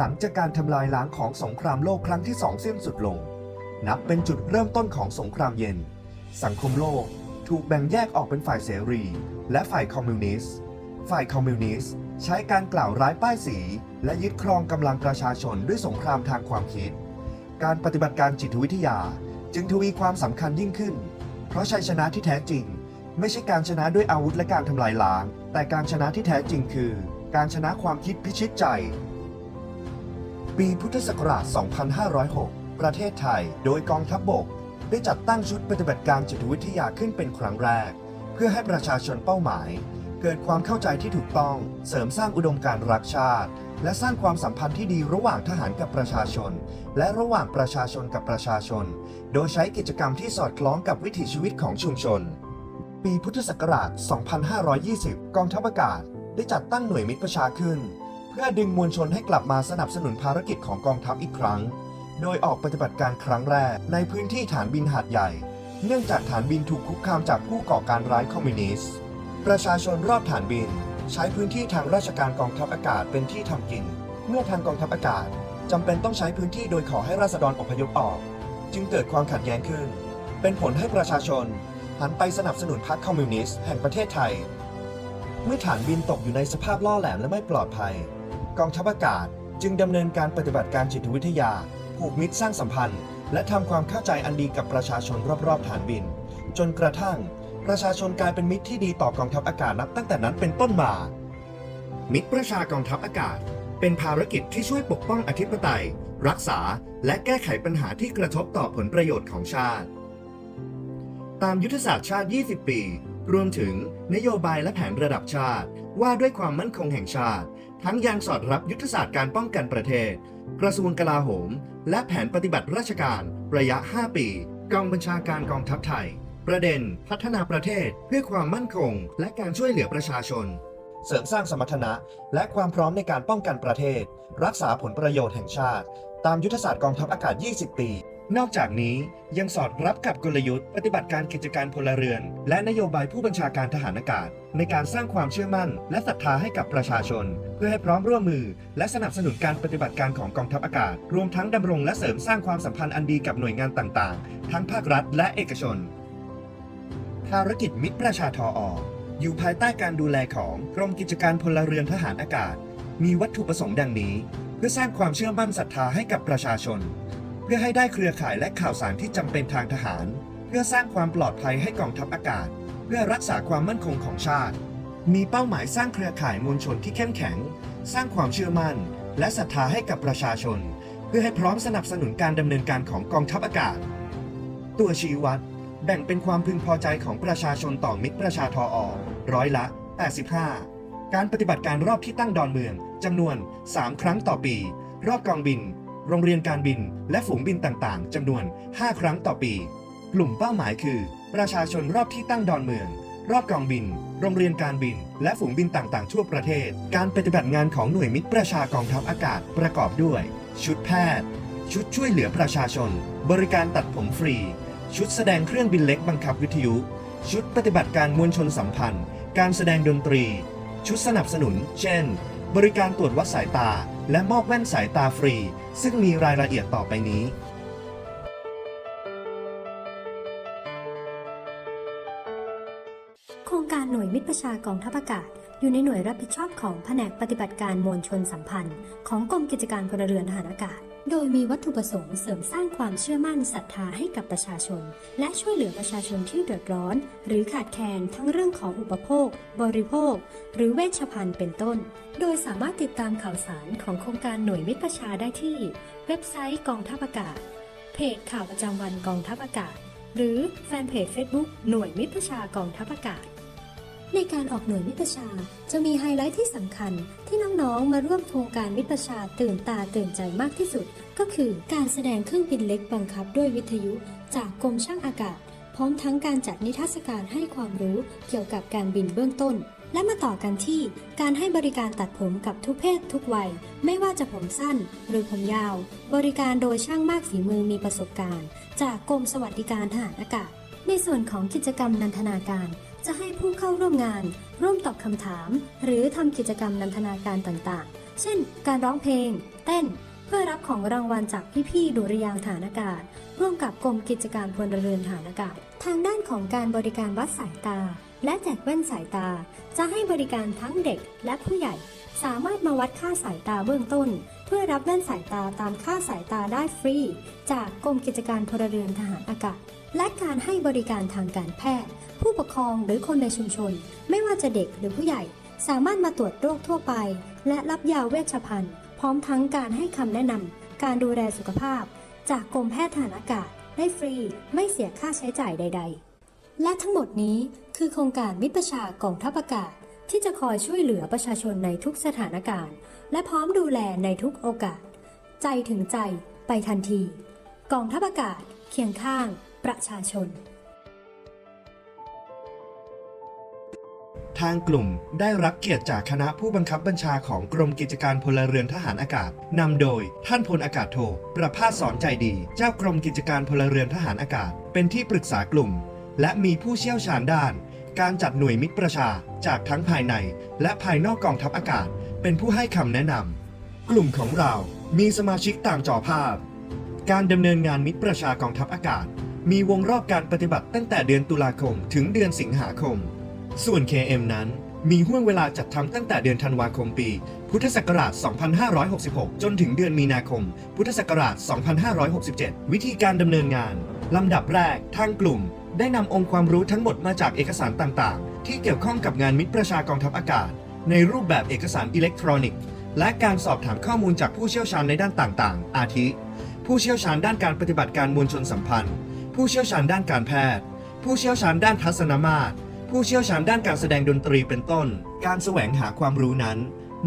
หลังจากการทำลายล้างของสงครามโลกครั้งที่สองสิ้นสุดลง นับเป็นจุดเริ่มต้นของสงครามเย็น สังคมโลกถูกแบ่งแยกออกเป็นฝ่ายเสรี และฝ่ายคอมมิวนิสต์ ฝ่ายคอมมิวนิสต์ใช้การกล่าวร้ายป้ายสี และยึดครองกำลังประชาชนด้วยสงครามทางความคิด การปฏิบัติการจิตวิทยาจึงทวีความสำคัญยิ่งขึ้น เพราะชัยชนะที่แท้จริง ไม่ใช่การชนะด้วยอาวุธและการทำลายล้าง แต่การชนะที่แท้จริงคือ การชนะความคิดพิชิตใจ ปีพุทธศักราช 2506 ประเทศไทย โดยกองทัพบบก ได้จัดตั้งชุดปฏิบัติการจิตวิทยาขึ้นเป็นครั้งแรก เพื่อให้ประชาชนเป้าหมาย เกิดความเข้าใจที่ถูกต้อง เสริมสร้างอุดมการณ์รักชาติ และสร้างความสัมพันธ์ที่ดีระหว่างทหารกับประชาชน และระหว่างประชาชนกับประชาชน โดยใช้กิจกรรมที่สอดคล้องกับวิถีชีวิตของชุมชน ปีพุทธศักราช 2520 กองทัพอากาศได้จัดตั้งหน่วยมิตรประชาขึ้น พื่อดึงมวลชนให้กลับมาสนับสนุนภารกิจของกองทัพอีกครั้ง โดยออกปฏิบัติการครั้งแรกในพื้นที่ฐานบินหาดใหญ่ เนื่องจากฐานบินถูกคุกคามจากผู้ก่อการร้ายคอมมิวนิสต์ ประชาชนรอบฐานบิน ใช้พื้นที่ทางราชการกองทัพอากาศเป็นที่ทำกิน เมื่อทางกองทัพอากาศจำเป็นต้องใช้พื้นที่โดยขอให้ราษฎรอพยพออก จึงเกิดความขัดแย้งขึ้น เป็นผลให้ประชาชน หันไปสนับสนุนพรรคคอมมิวนิสต์แห่งประเทศไทย เมื่อฐานบินตกอยู่ในสภาพล่อแหลมและไม่ปลอดภัย กองทัพอากาศ จึงดำเนินการปฏิบัติการจิตวิทยา ผูกมิตรสร้างสัมพันธ์ และทำความเข้าใจอันดีกับประชาชนรอบๆฐานบิน จนกระทั่ง ประชาชนกลายเป็นมิตรที่ดีต่อกองทัพอากาศนับตั้งแต่นั้นเป็นต้นมา มิตรประชากองทัพอากาศ เป็นภารกิจที่ช่วยปกป้องอธิปไตย รักษา และแก้ไขปัญหาที่กระทบต่อผลประโยชน์ของชาติ ตามยุทธศาสตร์ชาติ 20 ปี รวมถึงนโยบายและแผนระดับชาติ ว่าด้วยความมั่นคงแห่งชาติ ทั้งยังสอดรับยุทธศาสตร์การป้องกันประเทศ กระทรวงกลาโหม และแผนปฏิบัติราชการ ระยะ 5 ปี กองบัญชาการกองทัพไทย ประเด็น พัฒนาประเทศเพื่อความมั่นคง และการช่วยเหลือประชาชน เสริมสร้างสมรรถนะ และความพร้อมในการป้องกันประเทศ รักษาผลประโยชน์แห่งชาติ ตามยุทธศาสตร์กองทัพอากาศ 20 ปี นอกจากนี้ยังสอดรับกับกลยุทธ์ปฏิบัติการกิจการพลเรือน และนโยบายผู้บัญชาการทหารอากาศ ในการสร้างความเชื่อมั่น และศรัทธาให้กับประชาชน เพื่อให้พร้อมร่วมมือ และสนับสนุนการปฏิบัติการของกองทัพอากาศ รวมทั้งดำรงและเสริมสร้างความสัมพันธ์อันดีกับหน่วยงานต่างๆ ทั้งภาครัฐและเอกชน ภารกิจมิตรประชาทอออยู่ภายใต้การดูแลของกรมกิจการพลเรือนทหารอากาศ มีวัตถุประสงค์ดังนี้ เพื่อสร้างความเชื่อมั่นศรัทธาให้กับประชาชน เพื่อให้ได้เครือข่ายและข่าวสารที่จำเป็นทางทหาร เพื่อสร้างความปลอดภัยให้กองทัพอากาศ เพื่อรักษาความมั่นคงของชาติ มีเป้าหมายสร้างเครือข่ายมวลชนที่เข้มแข็ง สร้างความเชื่อมั่น และศรัทธาให้กับประชาชน เพื่อให้พร้อมสนับสนุนการดำเนินการของกองทัพอากาศ ตัวชี้วัดแบ่งเป็นความพึงพอใจของประชาชนต่อมิตรประชาทออร้อยละ 85 การปฏิบัติการรอบที่ตั้งดอนเมืองจำนวน 3 ครั้งต่อปี รอบกองบิน โรงเรียนการบิน และฝูงบินต่างๆจำนวน 5 ครั้งต่อปี กลุ่มเป้าหมายคือ ประชาชนรอบที่ตั้งดอนเมือง รอบกองบิน โรงเรียนการบิน และฝูงบินต่างๆ ทั่วประเทศ การปฏิบัติงานของหน่วยมิตรประชากองทัพอากาศประกอบด้วย ชุดแพทย์ ชุดช่วยเหลือประชาชน บริการตัดผมฟรี ชุดแสดงเครื่องบินเล็กบังคับวิทยุ ชุดปฏิบัติการมวลชนสัมพันธ์ การแสดงดนตรี ชุดสนับสนุน เช่น บริการตรวจวัดสายตา และมอบแว่นสายตาฟรี ซึ่งมีรายละเอียดต่อไปนี้ โครงการหน่วยมิตรประชากองทัพอากาศ อยู่ในหน่วยรับผิดชอบของแผนกปฏิบัติการมวลชนสัมพันธ์ ของกรมกิจการพลเรือนทหารอากาศ โดยมีวัตถุประสงค์เสริมสร้างความเชื่อมั่นศรัทธาให้กับประชาชน และช่วยเหลือประชาชนที่เดือดร้อน หรือขาดแคลนทั้งเรื่องของอุปโภค บริโภค หรือเวชภัณฑ์เป็นต้น โดยสามารถติดตามข่าวสารของโครงการหน่วยมิตรประชาได้ที่ เว็บไซต์กองทัพอากาศ เพจข่าวประจำวันกองทัพอากาศ หรือแฟนเพจ Facebook หน่วยมิตรประชากองทัพอากาศ ในการออกหน่วยมิประชาจะมีไฮไลท์ที่สำคัญที่น้องๆ มาร่วมโครงการมิประชาตื่นตาตื่นใจมากที่สุด ก็คือการแสดงเครื่องบินเล็กบังคับด้วยวิทยุ จากกรมช่างอากาศ พร้อมทั้งการจัดนิทรรศการให้ความรู้เกี่ยวกับการบินเบื้องต้น และมาต่อกันที่ การให้บริการตัดผมกับทุกเพศทุกวัย ไม่ว่าจะผมสั้นหรือผมยาว บริการโดยช่างมากฝีมือมีประสบการณ์ จากกรมสวัสดิการทหารอากาศในส่วนของกิจกรรมนันทนาการ จะให้ผู้เข้าร่วมงาน ร่วมตอบคำถาม หรือทำกิจกรรมนันทนาการต่างๆ เช่น การร้องเพลง เต้น เพื่อรับของรางวัลจากพี่ๆดุริยางฐานอากาศ ร่วมกับกรมกิจการพลเรือนฐานอากาศ ทางด้านของการบริการวัดสายตา และแจกแว่นสายตา จะให้บริการทั้งเด็กและผู้ใหญ่ สามารถมาวัดค่าสายตาเบื้องต้น เพื่อรับแว่นสายตาตามค่าสายตาได้ฟรี จากกรมกิจการพลเรือนทหารอากาศ และการให้บริการทางการแพทย์ ผู้ปกครองหรือคนในชุมชน ไม่ว่าจะเด็กหรือผู้ใหญ่ สามารถมาตรวจโรคทั่วไป และรับยาเวชภัณฑ์ พร้อมทั้งการให้คำแนะนำการดูแลสุขภาพ จากกรมแพทย์ทหารอากาศ ได้ฟรีไม่เสียค่าใช้จ่ายใด ๆ และทั้งหมดนี้คือโครงการมิตรประชากองทัพอากาศ ที่จะคอยช่วยเหลือประชาชนในทุกสถานการณ์ และพร้อมดูแลในทุกโอกาส ใจถึงใจไปทันที กองทัพอากาศเคียงข้าง ประชาชน ทางกลุ่มได้รับเกียรติจากคณะผู้บังคับบัญชาของกรมกิจการพลเรือนทหารอากาศนำโดยท่านพลอากาศโท ประภาสสอนใจดี เจ้ากรมกิจการพลเรือนทหารอากาศ เป็นที่ปรึกษากลุ่ม และมีผู้เชี่ยวชาญด้าน การจัดหน่วยมิตรประชาจากทั้งภายใน และภายนอกกองทัพอากาศ เป็นผู้ให้คำแนะนำกลุ่มของเรามีสมาชิกต่ามจอภาพ การดำเนินงานมิตรประชากองทัพอากาศ มีวงรอบการปฏิบัติตั้งแต่เดือนตุลาคมถึงเดือนสิงหาคม ส่วน KM นั้นมีห่วงเวลาจัดทำตั้งแต่เดือนธันวาคมปี พุทธศักราช 2566 จนถึงเดือนมีนาคม พุทธศักราช 2567 วิธีการดำเนินงานลำดับแรกทางกลุ่ม ได้นำองค์ความรู้ทั้งหมดมาจากเอกสารต่างๆ ที่เกี่ยวข้องกับงานมิตรประชากองทัพอากาศ ในรูปแบบเอกสารอิเล็กทรอนิกส์ และการสอบถามข้อมูลจากผู้เชี่ยวชาญในด้านต่างๆ อาทิ ผู้เชี่ยวชาญด้านการปฏิบัติการมวลชนสัมพันธ์ ผู้เชี่ยวชาญด้านการแพทย์ ผู้เชี่ยวชาญด้านทัศนมาตร ผู้เชี่ยวชาญด้านการแสดงดนตรีเป็นต้น การแสวงหาความรู้นั้น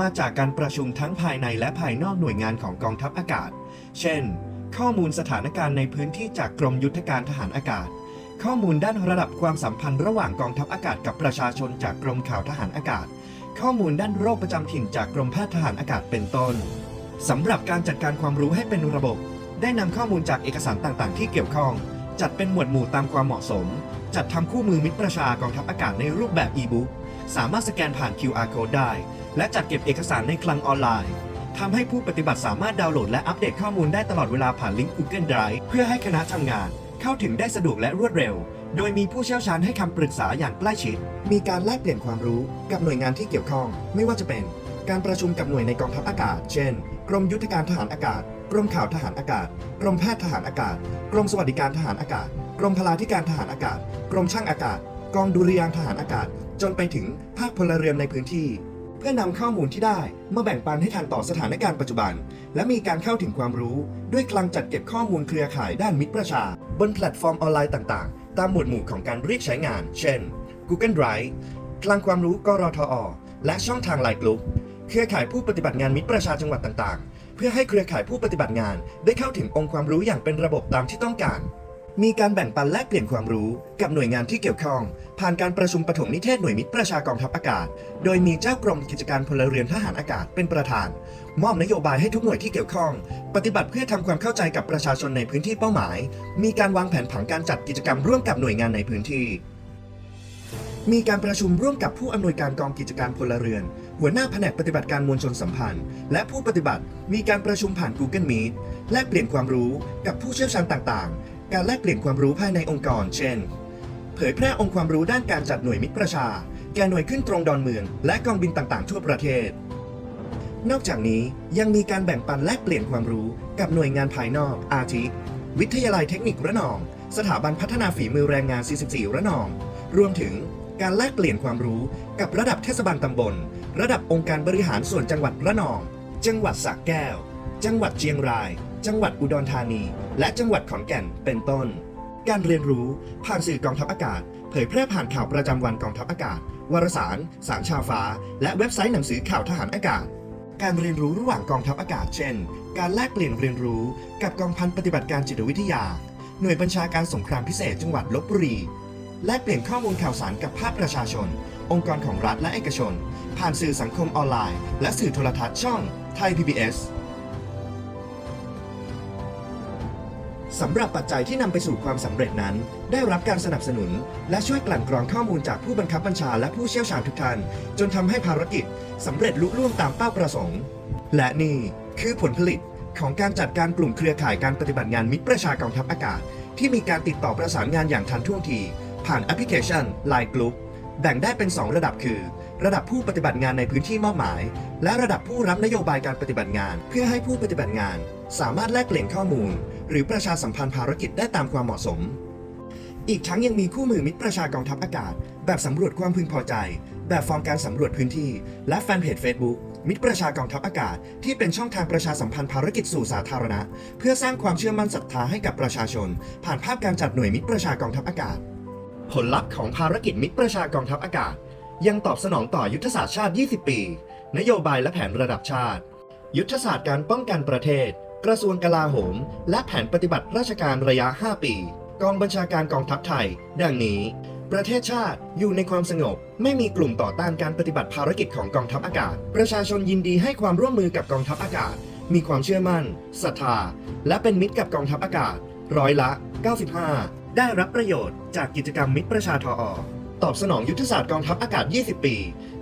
มาจากการประชุมทั้งภายในและภายนอกหน่วยงานของกองทัพอากาศ เช่น ข้อมูลสถานการณ์ในพื้นที่จากกรมยุทธการทหารอากาศ ข้อมูลด้านระดับความสัมพันธ์ระหว่างกองทัพอากาศกับประชาชนจากกรมข่าวทหารอากาศ ข้อมูลด้านโรคประจำถิ่นจากกรมแพทย์ทหารอากาศเป็นต้นสำหรับการจัดการความรู้ให้เป็นระบบได้นำข้อมูลจากเอกสารต่าง ๆ ที่เกี่ยวข้อง จัดเป็นหมวดหมู่ตามความเหมาะสม จัดทำคู่มือมิตรประชากองทัพอากาศในรูปแบบอีบุ๊กสามารถสแกนผ่าน QR code ได้ และจัดเก็บเอกสารในคลังออนไลน์ทำให้ผู้ปฏิบัติสามารถดาวน์โหลดและอัปเดตข้อมูลได้ตลอดเวลาผ่านลิงก์ Google Drive เพื่อให้คณะทำงาน เข้าถึงได้สะดวกและรวดเร็ว โดยมีผู้เชี่ยวชาญให้คำปรึกษาอย่างใกล้ชิด มีการแลกเปลี่ยนความรู้กับหน่วยงานที่เกี่ยวข้อง ไม่ว่าจะเป็น การประชุมกับหน่วยในกองทัพอากาศ เช่น กรมยุทธการทหารอากาศ กรมข่าวทหารอากาศ กรมแพทย์ทหารอากาศ กรมสวัสดิการทหารอากาศ กรมพลาธิการทหารอากาศ กรมช่างอากาศ กองดุริยางทหารอากาศ จนไปถึงภาคพลเรือนในพื้นที่ เพื่อนำข้อมูลที่ได้มาแบ่งปันให้ทันต่อสถานการณ์ปัจจุบัน และมีการเข้าถึงความรู้ ด้วยคลังจัดเก็บข้อมูลเครือข่ายด้านมิตรประชา บนแพลตฟอร์มออนไลน์ต่างๆ ตามหมวดหมู่ของการเรียกใช้งาน เช่น Google Drive คลังความรู้กรทอ และช่องทางไลน์กลุ่ม เครือข่ายผู้ปฏิบัติงานมิตรประชาจังหวัดต่างๆ เพื่อให้เครือข่ายผู้ปฏิบัติงานได้เข้าถึงองค์ความรู้อย่างเป็นระบบตามที่ต้องการ มีการแบ่งปันแลกเปลี่ยนความรู้กับหน่วยงานที่เกี่ยวข้อง ผ่านการประชุมปฐมนิเทศหน่วยมิตรประชากองทัพอากาศ โดยมีเจ้ากรมกิจการพลเรือนทหารอากาศเป็นประธาน มอบนโยบายให้ทุกหน่วยที่เกี่ยวข้อง ปฏิบัติเพื่อทำความเข้าใจกับประชาชนในพื้นที่เป้าหมาย มีการวางแผนผังการจัดกิจกรรมร่วมกับหน่วยงานในพื้นที่ มีการประชุมร่วมกับผู้อำนวยการกองกิจการพลเรือน หัวหน้าแผนกปฏิบัติการมวลชนสัมพันธ์ และผู้ปฏิบัติมีการประชุมผ่าน Google Meet แลกเปลี่ยนความรู้กับผู้เชี่ยวชาญต่างๆ การแลกเปลี่ยนความรู้ภายในองค์กร เช่น เผยแพร่องค์ความรู้ด้านการจัดหน่วยมิตรประชา แก่หน่วยขึ้นตรงดอนเมือง และกองบินต่างๆ ทั่วประเทศ นอกจากนี้ยังมีการแบ่งปันแลกเปลี่ยนความรู้กับหน่วยงานภายนอก อาทิ วิทยาลัยเทคนิคระนอง สถาบันพัฒนาฝีมือแรงงาน 44 ระนอง รวมถึง การแลกเปลี่ยนความรู้กับระดับเทศบาลตำบล ระดับองค์การบริหารส่วนจังหวัดระนอง จังหวัดสระแก้ว จังหวัดเชียงราย จังหวัดอุดรธานี และจังหวัดขอนแก่นเป็นต้น การเรียนรู้ผ่านสื่อกองทัพอากาศ เผยแพร่ผ่านข่าวประจำวันกองทัพอากาศ วารสาร สารชาวฟ้า และเว็บไซต์หนังสือข่าวทหารอากาศการเรียนรู้ระหว่างกองทัพอากาศเช่น การแลกเปลี่ยนเรียนรู้กับกองพันปฏิบัติการจิตวิทยา หน่วยบัญชาการสงครามพิเศษจังหวัดลบบุรี แลกเปลี่ยนข้อมูลข่าวสารกับภาคประชาชน องค์กรของรัฐและเอกชน ผ่านสื่อสังคมออนไลน์ และสื่อโทรทัศน์ช่องไทย PBS สำหรับปัจจัยที่นำไปสู่ความสำเร็จนั้น ได้รับการสนับสนุน และช่วยกลั่นกรองข้อมูลจากผู้บังคับบัญชาและผู้เชี่ยวชาญทุกท่าน จนทำให้ภารกิจสำเร็จลุล่วงตามเป้าประสงค์ และนี่คือผลผลิตของการจัดการกลุ่มเครือข่ายการปฏิบัติงานมิตรประชากองทัพอากาศ ที่มีการติดต่อประสานงานอย่างทันท่วงที ผ่านแอปพลิเคชัน Line Group แบ่งได้เป็น 2 ระดับคือ ระดับผู้ปฏิบัติงานในพื้นที่มอบหมาย และระดับผู้รับนโยบายการปฏิบัติงาน เพื่อให้ผู้ปฏิบัติงาน สามารถแลกเปลี่ยนข้อมูล หรือประชาสัมพันธ์ภารกิจได้ตามความเหมาะสม อีกทั้งยังมีคู่มือมิตรประชากองทัพอากาศ แบบสำรวจความพึงพอใจ แบบฟอร์มการสำรวจพื้นที่ และแฟนเพจ Facebook มิตรประชากองทัพอากาศ ที่เป็นช่องทางประชาสัมพันธ์ภารกิจสู่สาธารณะ เพื่อสร้างความเชื่อมั่นศรัทธาให้กับประชาชน ผ่านภาพการจัดหน่วยมิตรประชากองทัพอากาศ ผลลัพธ์ของภารกิจมิตรประชากองทัพอากาศ ยังตอบสนองต่อยุทธศาสตร์ชาติ 20 ปี นโยบายและแผนระดับชาติ ยุทธศาสตร์การป้องกันประเทศ กระทรวงกลาโหม และแผนปฏิบัติราชการระยะ 5 ปี กองบัญชาการกองทัพไทย ดังนี้ ประเทศชาติอยู่ในความสงบ ไม่มีกลุ่มต่อต้านการปฏิบัติภารกิจของกองทัพอากาศ ประชาชนยินดีให้ความร่วมมือกับกองทัพอากาศ มีความเชื่อมั่นศรัทธาและเป็นมิตรกับกองทัพอากาศ ร้อยละ 95 ได้รับประโยชน์จากกิจกรรมมิตรประชาทอ ตอบสนองยุทธศาสตร์กองทัพอากาศ 20 ปี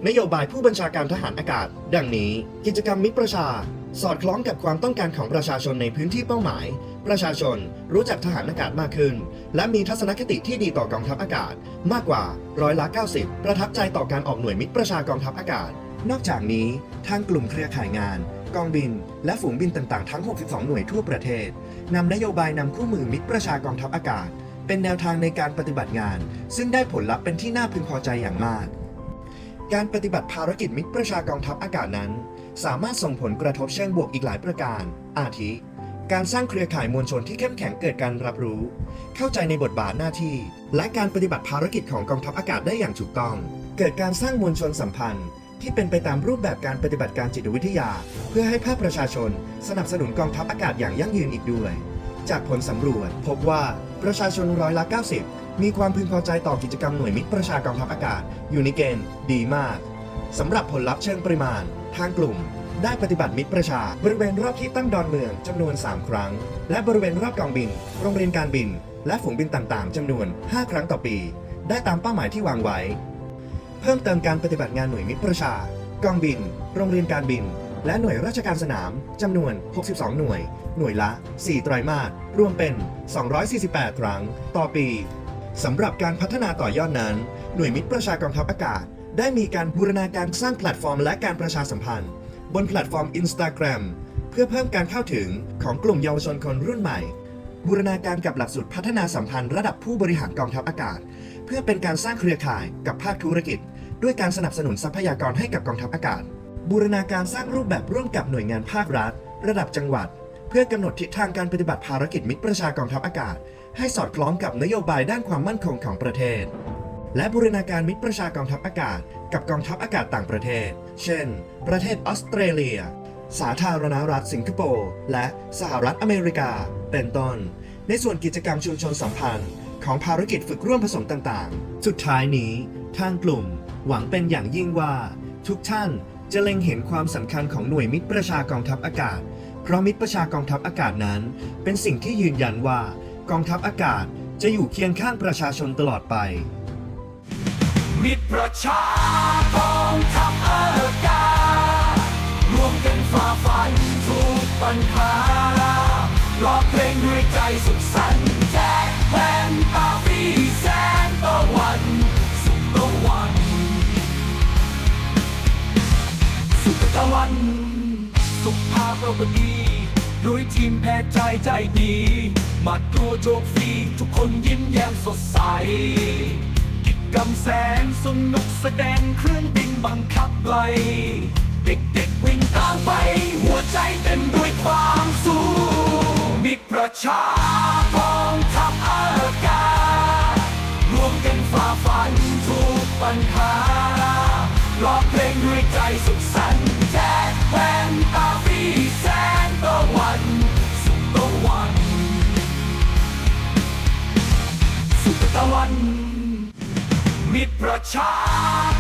นโยบายผู้บัญชาการทหารอากาศ ดังนี้ กิจกรรมมิตรประชา สอดคล้องกับความต้องการของประชาชนในพื้นที่เป้าหมาย ประชาชนรู้จักทหารอากาศมากขึ้น และมีทัศนคติที่ดีต่อกองทัพอากาศ มากกว่าร้อยละ 90 ประทับใจต่อการออกหน่วยมิตรประชากองทัพอากาศ นอกจากนี้ทางกลุ่มเครือข่ายงานกองบิน และฝูงบินต่างๆ ทั้ง 62 หน่วยทั่วประเทศ นำนโยบายนำคู่มือมิตรประชากองทัพอากาศ เป็นแนวทางในการปฏิบัติงาน ซึ่งได้ผลลัพธ์เป็นที่น่าพึงพอใจอย่างมาก การปฏิบัติภารกิจมิตรประชากองทัพอากาศนั้น สามารถส่งผลกระทบเชิงบวกอีกหลายประการ อาทิ การสร้างเครือข่ายมวลชนที่เข้มแข็งเกิดการรับรู้ เข้าใจในบทบาทหน้าที่ และการปฏิบัติภารกิจของกองทัพอากาศได้อย่างถูกต้อง เกิดการสร้างมวลชนสัมพันธ์ที่เป็นไปตามรูปแบบการปฏิบัติการจิตวิทยา เพื่อให้ภาคประชาชน สนับสนุนกองทัพอากาศอย่างยั่งยืนอีกด้วย จากผลสำรวจ พบว่าประชาชนร้อยละ90 มีความพึงพอใจต่อกิจกรรมหน่วยมิตรประชากองทัพอากาศ อยู่ในเกณฑ์ดีมากสำหรับผลลัพธ์เชิงปริมาณ ทางกลุ่ม ได้ปฏิบัติมิตรประชา บริเวณรอบที่ตั้งดอนเมืองจำนวน 3 ครั้ง และบริเวณรอบกองบิน โรงเรียนการบิน และฝูงบินต่างๆจำนวน 5 ครั้งต่อปี ได้ตามเป้าหมายที่วางไว้ เพิ่มเติมการปฏิบัติงานหน่วยมิตรประชากองบิน โรงเรียนการบิน และหน่วยราชการสนามจำนวน 62 หน่วย หน่วยละ 4 ไตรามาสรวมเป็น 248 ครั้ง ต่อปีสำหรับการพัฒนาต่อยอดนั้น หน่วยมิตรประชากองทัพอากาศ ได้มีการบูรณาการสร้างแพลตฟอร์มและการประชาสัมพันธ์ บนแพลตฟอร์ม Instagram เพื่อเพิ่มการเข้าถึงของกลุ่มเยาวชนคนรุ่นใหม่ บูรณาการกับหลักสูตรพัฒนาสัมพันธ์ระดับผู้บริหารกองทัพอากาศ เพื่อเป็นการสร้างเครือข่ายกับภาคธุรกิจ ด้วยการสนับสนุนทรัพยากรให้กับกองทัพอากาศ บูรณาการสร้างรูปแบบร่วมกับหน่วยงานภาครัฐ ระดับจังหวัด พื่อกำหนดทิศทางการปฏิบัติภารกิจมิตรประชากองทัพอากาศ ให้สอดคล้องกับนโยบายด้านความมั่นคงของประเทศ และบูรณาการมิตรประชากองทัพอากาศ กับกองทัพอากาศต่างประเทศ เช่น ประเทศออสเตรเลีย สาธารณรัฐสิงคโปร์และสหรัฐอเมริกา เป็นต้น ในส่วนกิจกรรมชุมชนสัมพันธ์ ของภารกิจฝึกร่วมผสมต่างๆ สุดท้ายนี้ ทางกลุ่ม หวังเป็นอย่างยิ่งว่า ทุกท่านจะเล็งเห็นความสำคัญของหน่วยมิตรประชากองทัพอากาศ เพราะมิตรประชากองทัพอากาศนั้น เป็นสิ่งที่ยืนยันว่ากองทัพอากาศจะอยู่เคียงข้างประชาชนตลอดไป มิตรประชากองทัพอากาศรวมกันฝ่าฟันทุกปัญหาร้องเพลงด้วยใจสุขสันต์แจกแผ่นตาฟีแสงตะวันสุขตะวันสุขตะวันสุขภาพเราก็ดี ด้วยทีมแพทย์ใจใจดีมาตัวโจกฟรีทุกคนยิ้มแย้มสดใส กิจกรรมแสนสนุกแสดงเครื่องบินบังคับไล่เด็กๆวิ่งตามไป หัวใจเต็มด้วยความสู้มิตรประชากองทัพอากาศรวมกันฝ่าฟันทุกปัญหา สุ